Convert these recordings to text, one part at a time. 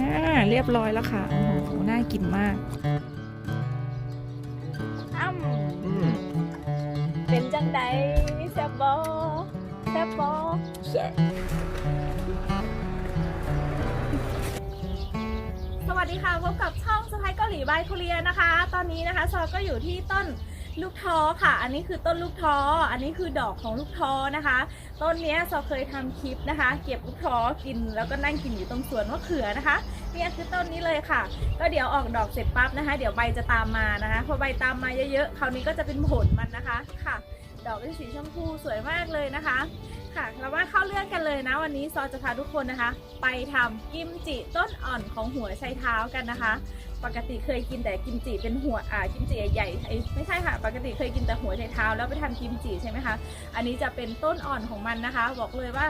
อ่าเรียบร้อยแล้วค่ะ โอ้โห น่ากินมากอ้ำเป็นจังไดแซ่บบอแซ่บบอแซ่บสวัสดีค่ะ พบกับช่องสไปเกาหลีบายทุเรียนนะคะ ตอนนี้นะคะซอก็อยู่ที่ต้น ลูกท้อค่ะ อันนี้คือต้นลูกท้อ อันนี้คือดอกของลูกท้อนะคะ ต้นเนี้ยซอเคยทำคลิปนะคะ เก็บลูกท้อกินแล้วก็นั่งกินอยู่ตรงสวนมะเขือนะคะเนี่ยคือต้นนี้เลยค่ะ ก็เดี๋ยวออกดอกเสร็จปั๊บนะคะ เดี๋ยวใบจะตามมานะคะพอใบตามมาเยอะๆคราวนี้ก็จะเป็นผลมันนะคะค่ะ ดอกเป็นสีชมพูสวยมากเลยนะคะค่ะเรามาเข้าเรื่องกันเลยนะวันนี้ซอจะพาทุกคนนะคะ ไปทำกิมจิต้นอ่อนของหัวไชเท้ากันนะคะ ปกติเคยกินแต่กิมจิเป็นหัวอ่ากิมจิใหญ่ๆไม่ใช่ค่ะ ปกติเคยกินแต่หัวไชเท้า แล้วไปทำกิมจิใช่ไหมคะ อันนี้จะเป็นต้นอ่อนของมันนะคะ บอกเลยว่า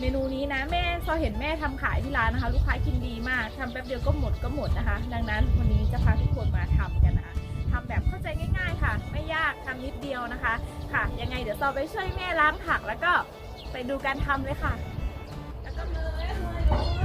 เมนูนี้นะแม่ซอเห็นแม่ทำขายที่ร้านนะคะ ลูกค้ากินดีมากทำแป๊บเดียวก็หมดก็หมดนะคะ ดังนั้นวันนี้จะพาทุกคนมาทำกันนะคะทำแบบเข้าใจง่ายๆค่ะ ไม่ยากทำนิดเดียวนะคะ ค่ะยังไงเดี๋ยวซอไปช่วยแม่ล้างผักแล้วก็ไปดูการทำเลยค่ะ แล้วก็เลยเลยเลย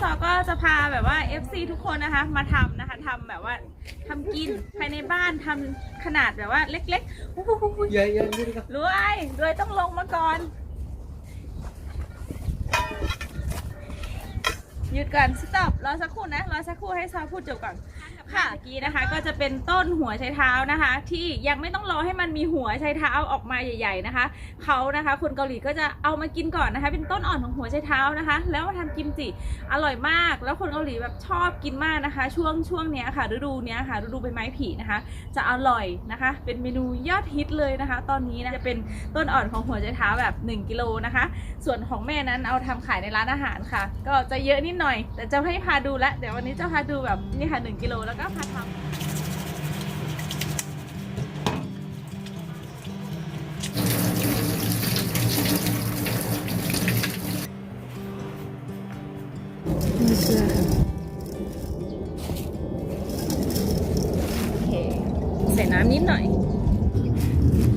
ซอก็จะพาแบบว่า FC ทุกคนนะคะมาทำนะคะทำแบบว่าทำกินภายในบ้านทำขนาดแบบว่าเล็กๆอุ๊ยๆๆใหญ่ใหญ่นี่ครับรวยรวยต้องลงมาก่อน หยุดก่อนสต็อปรอสักครู่นะ รอสักครู่ให้ซาพูดจบก่อน ค่ะเมื่อกี้นะคะ ก็จะเป็นต้นหัวไชเท้านะคะ ที่ยังไม่ต้องรอให้มันมีหัวไชเท้าออกมาใหญ่ ๆนะคะเขานะคะ คนเกาหลีก็จะเอามากินก่อนนะคะ เป็นต้นอ่อนของหัวไชเท้านะคะ แล้วมาทำกิมจิอร่อยมาก แล้วคนเกาหลีแบบชอบกินมากนะคะ ช่วงช่วงเนี้ยค่ะ ฤดูเนี้ยค่ะฤดูใบไม้ผลินะคะ จะอร่อยนะคะ เป็นเมนูยอดฮิตเลยนะคะ ตอนนี้นะจะเป็นต้นอ่อนของหัวไชเท้าแบบ 1กิโลนะคะ ส่วนของแม่นั้นเอาทำขายในร้านอาหารค่ะ ก็จะเยอะนิดหน่อย แต่จะให้พาดูและเดี๋ยววันนี้จะพาดูแบบนี่ค่ะ1กิโลแล้วก็พาทำมีเกลือโอเคใส่น้ำนิดหน่อย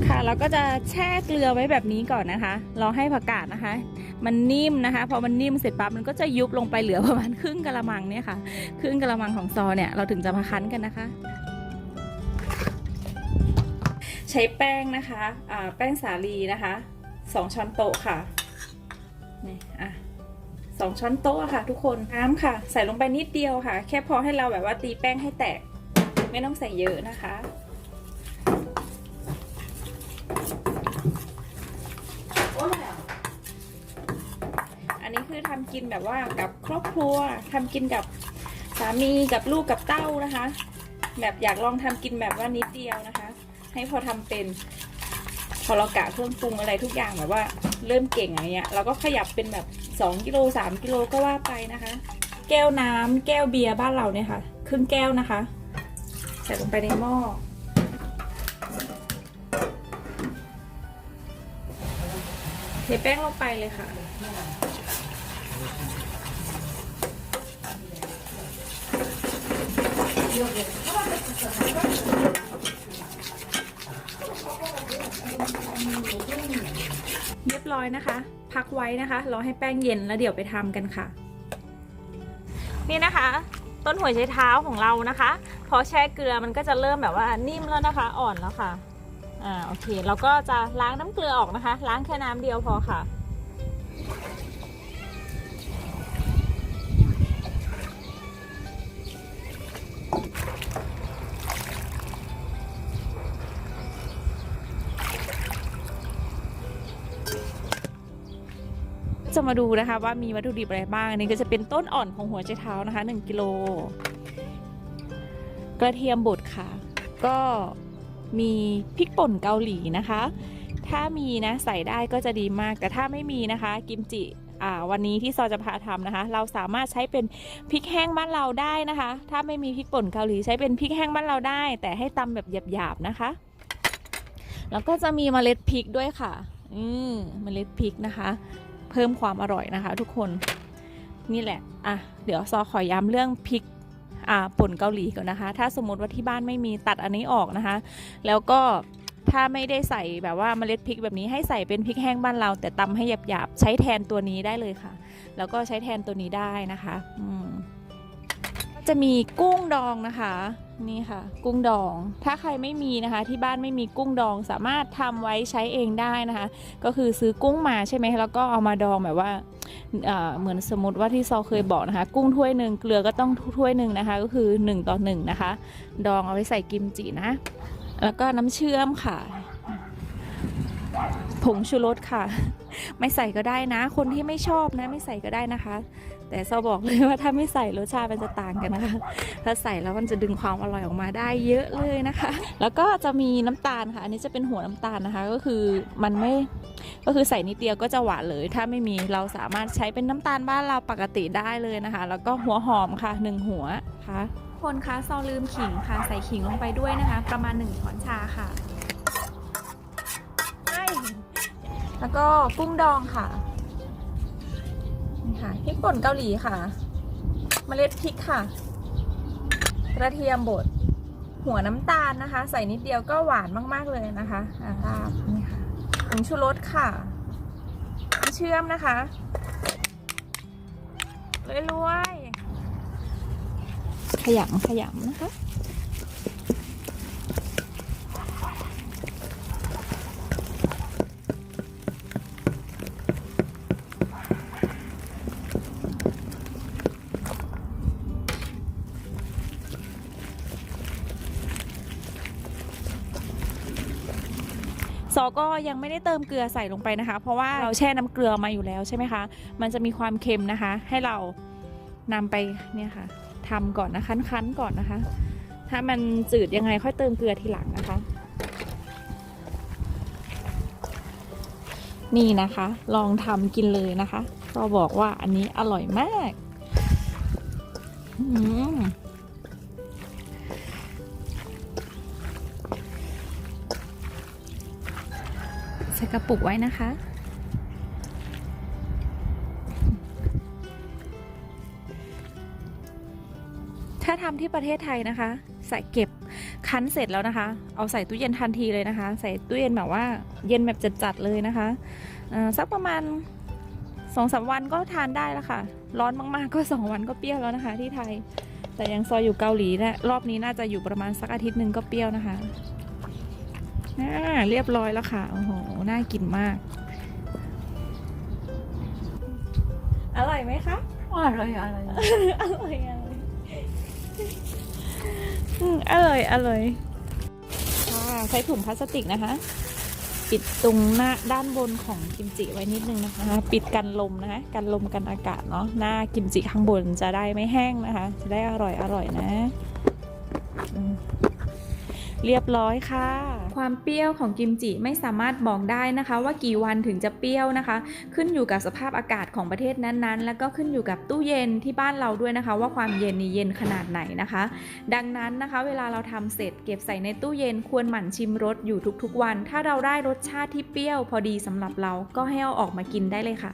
ค่ะเราก็จะแช่เกลือไว้แบบนี้ก่อนนะคะ รอให้ผักกาดนะคะ มันนิ่มนะคะ พอมันนิ่มเสร็จปั๊บมันก็จะยุบลงไปเหลือประมาณครึ่งกะละมังเนี่ยค่ะ ครึ่งกะละมังของซอเนี่ยเราถึงจะมาคั้นกันนะคะ ใช้แป้งนะคะแป้งสาลีนะคะสองช้อนโต๊ะค่ะนี่อะสองช้อนโต๊ะค่ะ ทุกคนน้ำค่ะ ใส่ลงไปนิดเดียวค่ะ แค่พอให้เราแบบว่าตีแป้งให้แตก ไม่ต้องใส่เยอะนะคะำกินแบบว่ากับครอบครัวทำกินกับสามีกับลูกกับเต้านะคะ แบบอยากลองทำกินแบบว่านิดเดียวนะคะ ให้พอทำเป็น พอเรากะเครื่องปรุงอะไรทุกอย่างแบบว่า เริ่มเก่งอะไรเงี้ยเราก็ขยับเป็นแบบ2กิโล3กิโลก็ว่าไปนะคะ แก้วน้ำแก้วเบียร์บ้านเราเนี่ยค่ะ ครึ่งแก้วนะคะใส่ลงไปในหม้อเทแป้งลงไปเลยค่ะ เรียบร้อยนะคะ พักไว้นะคะ รอให้แป้งเย็นแล้วเดี๋ยวไปทำกันค่ะ นี่นะคะ ต้นหัวไชเท้าของเรานะคะ พอแช่เกลือมันก็จะเริ่มแบบว่านิ่มแล้วนะคะ อ่อนแล้วค่ะ อ่าโอเค เราก็จะล้างน้ำเกลือออกนะคะ ล้างแค่น้ำเดียวพอค่ะ จะมาดูนะคะว่ามีวัตถุดิบอะไรบ้างอันนี้ก็จะเป็นต้นอ่อนของหัวไชเท้านะคะ1กิโลกระเทียมบดค่ะ ก็มีพริกป่นเกาหลีนะคะ ถ้ามีนะใส่ได้ก็จะดีมาก แต่ถ้าไม่มีนะคะ กิมจิวันนี้ที่ซอจะพาทำนะคะ เราสามารถใช้เป็นพริกแห้งบ้านเราได้นะคะ ถ้าไม่มีพริกป่นเกาหลีใช้เป็นพริกแห้งบ้านเราได้ แต่ให้ตำแบบหยาบๆนะคะ แล้วก็จะมีเมล็ดพริกด้วยค่ะ อืมเมล็ดพริกนะคะ เพิ่มความอร่อยนะคะ ทุกคนนี่แหละอะเดี๋ยวซอขอย้ำเรื่องพริกอ่าป่นเกาหลีก่อนนะคะ ถ้าสมมติว่าที่บ้านไม่มีตัดอันนี้ออกนะคะ แล้วก็ถ้าไม่ได้ใส่แบบว่าเมล็ดพริกแบบนี้ให้ใส่เป็นพริกแห้งบ้านเรา แต่ตำให้หยาบๆใช้แทนตัวนี้ได้เลยค่ะ แล้วก็ใช้แทนตัวนี้ได้นะคะอืมจะมีกุ้งดองนะคะ นี่ค่ะ กุ้งดอง ถ้าใครไม่มีนะคะ ที่บ้านไม่มีกุ้งดองสามารถทำไว้ใช้เองได้นะคะ ก็คือซื้อกุ้งมาใช่ไหมแล้วก็เอามาดองแบบว่าเหมือนสมมติว่าที่ซอเคยบอกนะคะ กุ้งถ้วยหนึ่งเกลือก็ต้องถ้วยหนึ่งนะคะ ก็คือ 1 ต่อ1นะคะ ดองเอาไว้ใส่กิมจินะ แล้วก็น้ำเชื่อมค่ะ ผงชูรสค่ะ ไม่ใส่ก็ได้นะ คนที่ไม่ชอบนะ ไม่ใส่ก็ได้นะคะ แต่ซอบอกเลยว่าถ้าไม่ใส่รสชาติมันจะต่างกันนะคะ ถ้าใส่แล้วมันจะดึงความอร่อยออกมาได้เยอะเลยนะคะ แล้วก็จะมีน้ำตาลค่ะ อันนี้จะเป็นหัวน้ำตาลนะคะ ก็คือมันไม่ก็คือใส่นิดเดียวก็จะหวานเลย ถ้าไม่มีเราสามารถใช้เป็นน้ำตาลบ้านเราปกติได้เลยนะคะ แล้วก็หัวหอมค่ะหนึ่งหัวค่ะคนคะซอลืมขิงค่ะใส่ขิงลงไปด้วยนะคะ ประมาณ1ช้อนชาค่ะใช่ แล้วก็กุ้งดองค่ะนี่ค่ะพริกป่นเกาหลีค่ะ เมล็ดพริกค่ะ กระเทียมบด หัวน้ำตาลนะคะ ใส่นิดเดียวก็หวานมาก ๆ เลยนะคะอาลาบนี่ค่ะผงชูรสค่ะน้ำเชื่อมนะคะรวยๆขยำขยำนะคะ อก็ยังไม่ได้เติมเกลือใส่ลงไปนะคะ เพราะว่าเราแช่น้ำเกลือมาอยู่แล้วใช่ไหมคะ มันจะมีความเค็มนะคะ ให้เรานำไปเนี่ยค่ะทำก่อนนะคะคั้นก่อนนะคะ ถ้ามันจืดยังไงค่อยเติมเกลือทีหลังนะคะ นี่นะคะ ลองทำกินเลยนะคะ ก็บอกว่าอันนี้อร่อยมาก อืม กระปุกไว้นะคะ ถ้าทำที่ประเทศไทยนะคะ ใส่เก็บคั้นเสร็จแล้วนะคะ เอาใส่ตู้เย็นทันทีเลยนะคะ ใส่ตู้เย็นแบบว่าเย็นแบบจัดๆเลยนะคะสักประมาณสองสามวันก็ทานได้แล้วค่ะ ร้อนมากๆก็สองวันก็เปรี้ยวแล้วนะคะ ที่ไทย แต่ยังซอยอยู่เกาหลีนะรอบนี้น่าจะอยู่ประมาณสักอาทิตย์หนึ่งก็เปรี้ยวนะคะ อ่าเรียบร้อยแล้วค่ะ โอ้โห น่ากินมาก อร่อยไหมคะ อร่อยอร่อยอร่อยอร่อยอืมอร่อยอร่อยค่ะใช้ถุงพลาสติกนะคะ ปิดตรงหน้าด้านบนของกิมจิไว้นิดนึงนะคะ ปิดกันลมนะคะ กันลมกันอากาศเนาะ หน้ากิมจิข้างบนจะได้ไม่แห้งนะคะ จะได้อร่อยอร่อยนะอืม เรียบร้อยค่ะ ความเปรี้ยวของกิมจิไม่สามารถบอกได้นะคะ ว่ากี่วันถึงจะเปรี้ยวนะคะ ขึ้นอยู่กับสภาพอากาศของประเทศนั้นๆ แล้วก็ขึ้นอยู่กับตู้เย็นที่บ้านเราด้วยนะคะ ว่าความเย็นนี่เย็นขนาดไหนนะคะ ดังนั้นนะคะ เวลาเราทำเสร็จเก็บใส่ในตู้เย็นควรหมั่นชิมรสอยู่ทุกๆวัน ถ้าเราได้รสชาติที่เปรี้ยวพอดีสำหรับเราก็ให้เอาออกมากินได้เลยค่ะ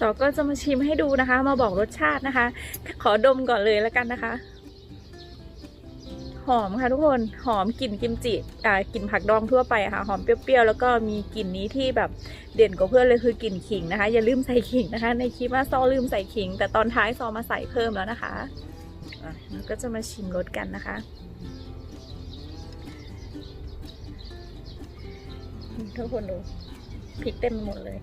ต่อก็จะมาชิมให้ดูนะคะ มาบอกรสชาตินะคะ ขอดมก่อนเลยแล้วกันนะคะ หอมค่ะทุกคนหอมกลิ่นกิมจิอ่ากลิ่นผักดองทั่วไปค่ะ หอมเปรี้ยวๆแล้วก็มีกลิ่นนี้ที่แบบเด่นกว่าเพื่อนเลยคือกลิ่นขิงนะคะ อย่าลืมใส่ขิงนะคะ ในคลิปว่าซอลืมใส่ขิง แต่ตอนท้ายซอมาใส่เพิ่มแล้วนะคะอะก็จะมาชิมรสกันนะคะทุกคนดูพริกเต็มหมดเลย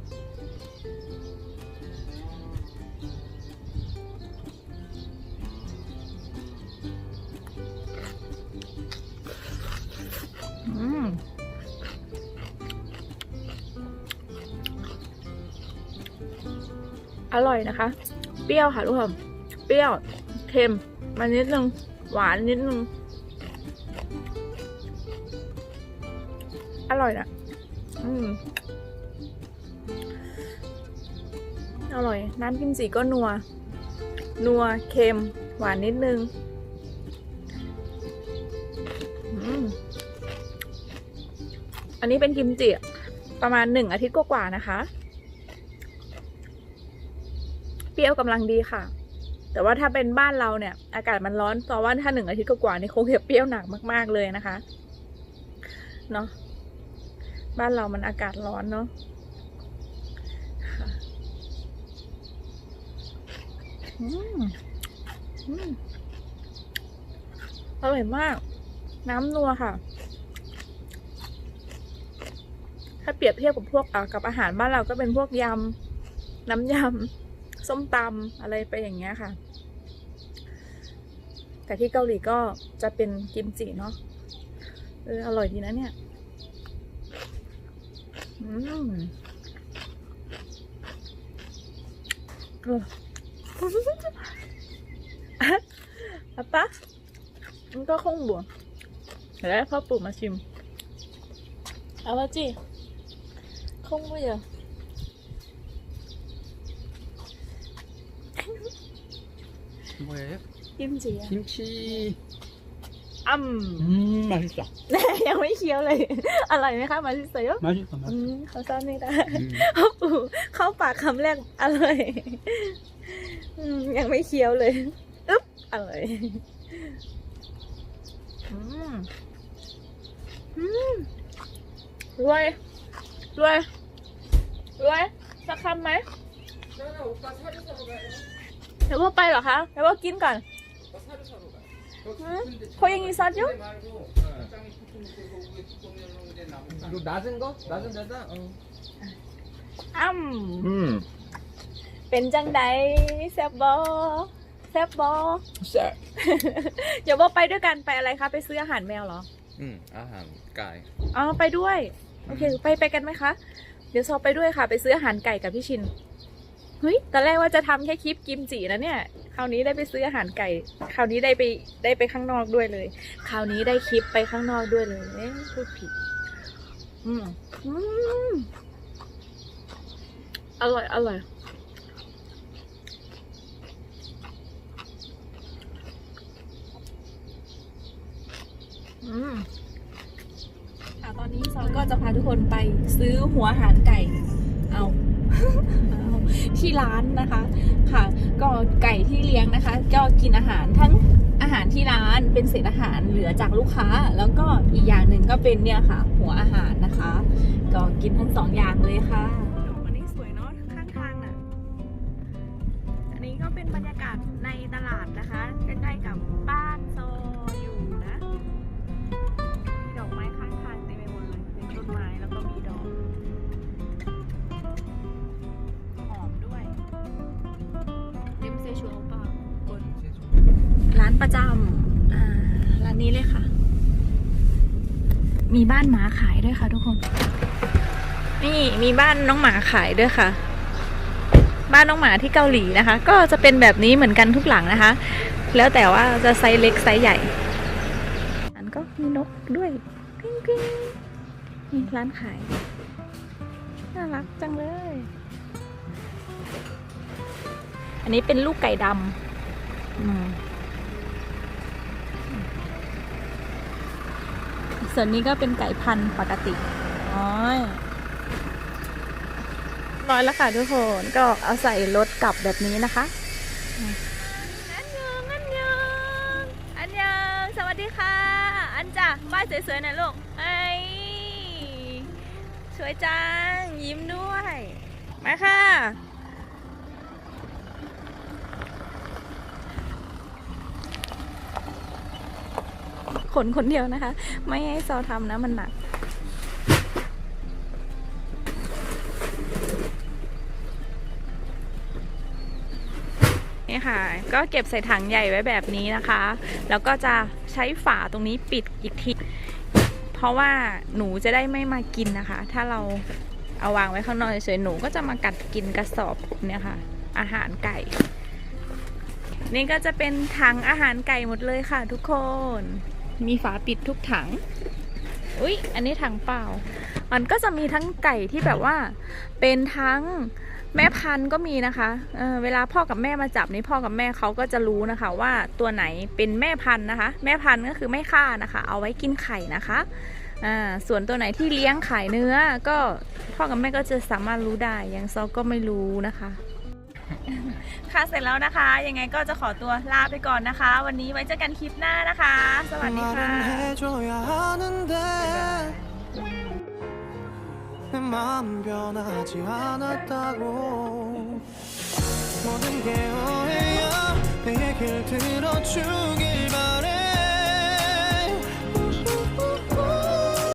อร่อยนะคะ เปรี้ยวค่ะทุกคนเปรี้ยวเค็มมานิดนึงหวานนิดนึงอร่อยนะอืมอร่อย น้ำกิมจิก็นัว นัว เค็ม หวานนิดนึงอันนี้เป็นกิมจิประมาณหนึ่งอาทิตย์กว่าๆนะคะ เปรี้ยวกำลังดีค่ะ แต่ว่าถ้าเป็นบ้านเราเนี่ย อากาศมันร้อนเพราะว่าถ้าหนึ่งอาทิตย์กว่าๆนี่คงจะเปรี้ยวหนักมากๆเลยนะคะ เนาะบ้านเรามันอากาศร้อนเนาะอืมอืมอร่อยมาก น้ำนัวค่ะ ถ้าเปรียบเทียบกับพวกกับอาหารบ้านเราก็เป็นพวกยำ น้ำยำ ส้มตำอะไรไปอย่างเงี้ยค่ะ แต่ที่เกาหลีก็จะเป็นกิมจิเนาะเอออร่อยดีนะเนี่ยอืมอาปะมันก็คงบวแล้วพ่อปู่มาชิมเอาละจีคงบว 뭐예 요? 김치 요. 김 치. 암. 음, 맛있 어. 네, 양이 귀여워 요. 알아 요? 맛있어 요? 맛있 어, 맛있 어. 음, 감사합니 다. 음. 허 브, 허브 감량 알아 요. 음, 양이 귀여워 요. 읍, 알아 요. 음. 음. 루 알. 루 알. 루 알. 싹한 말. 나는 오빠 살이 먹어 요. เดี๋ยวว่าไปเหรอคะเดี๋ยวว่ากินก่อนพอยังอีซัดอยู่ดูดาซึงก็ดาซึงเดซ่าอ้อืมเป็นจังไดแซบบอแซบบอแซบเดี๋ยวว่าไปด้วยกันไปอะไรคะไปซื้ออาหารแมวเหรอ อืมอาหารไก่อ๋อไปด้วย โอเค ไปไปกันไหมคะ เดี๋ยวซอไปด้วยค่ะ ไปซื้ออาหารไก่กับพี่ชิน ฮ้ยตอนแรกว่าจะทำแค่คลิปกิมจินะเนี่ยคราวนี้ได้ไปซื้ออาหารไก่ คราวนี้ได้ไปได้ไปข้างนอกด้วยเลย คราวนี้ได้คลิปไปข้างนอกด้วยเลยเอ๊ะพูดผิด อืมอืมอร่อยอร่อยอืมค่ะตอนนี้ซอก็จะพาทุกคนไปซื้อหัวอาหารไก่ เอา ที่ร้านนะคะค่ะ ก็ไก่ที่เลี้ยงนะคะก็กินอาหารทั้งอาหารที่ร้านเป็นเศษอาหารเหลือจากลูกค้า แล้วก็อีกอย่างหนึ่งก็เป็นเนี่ยค่ะ หัวอาหารนะคะ ก็กินทั้งสองอย่างเลยค่ะ จำอ่าร้านนี้เลยค่ะ มีบ้านหมาขายด้วยค่ะทุกคน นี่มีบ้านน้องหมาขายด้วยค่ะ บ้านน้องหมาที่เกาหลีนะคะ ก็จะเป็นแบบนี้เหมือนกันทุกหลังนะคะ แล้วแต่ว่าจะไซส์เล็กไซส์ใหญ่อันก็มีนกด้วยปิ้งปิ้งนี่ร้านขาย น่ารักจังเลย อันนี้เป็นลูกไก่ดำอืม ส่วนนี้ก็เป็นไก่พันธุ์ปกติอ๋อร้อยแล้วค่ะทุกคนก็เอาใส่รถกลับแบบนี้นะคะอันยองอันยองอันยองสวัสดีค่ะ อันจ้ะป้ายสวยๆหน่อยลูกไอ้ยสวยจังยิ้มด้วยมาค่ะ ขนคนเดียวนะคะ ไม่ให้ซอทำนะมันหนัก นี่ค่ะ ก็เก็บใส่ถังใหญ่ไว้แบบนี้นะคะ แล้วก็จะใช้ฝาตรงนี้ปิดอีกที เพราะว่าหนูจะได้ไม่มากินนะคะ ถ้าเราเอาวางไว้ข้างนอกเฉยๆหนูก็จะมากัดกินกระสอบเนี่ยค่ะ อาหารไก่ นี่ก็จะเป็นถังอาหารไก่หมดเลยค่ะทุกคน มีฝาปิดทุกถัง อุ๊ยอันนี้ถังเปล่า มันก็จะมีทั้งไก่ที่แบบว่า เป็นทั้งแม่พันธุ์ก็มีนะคะเเวลาพ่อกับแม่มาจับนี่พ่อกับแม่เขาก็จะรู้นะคะ ว่าตัวไหนเป็นแม่พันธุ์นะคะ แม่พันธุ์ก็คือไม่ฆ่านะคะ เอาไว้กินไข่นะคะส่วนตัวไหนที่เลี้ยงขายเนื้อ ก็พ่อกับแม่ก็จะสามารถรู้ได้ยังซอก็ไม่รู้นะคะ ค่ะเสร็จแล้วนะคะ ยังไงก็จะขอตัวลาไปก่อนนะคะ วันนี้ไว้เจอกันคลิปหน้านะคะ สวัสดีค่ะ 말은 해줘야 하는데 내 마음 변하지 않았다고 모든 게 오해야 내 얘길 들어주길 바래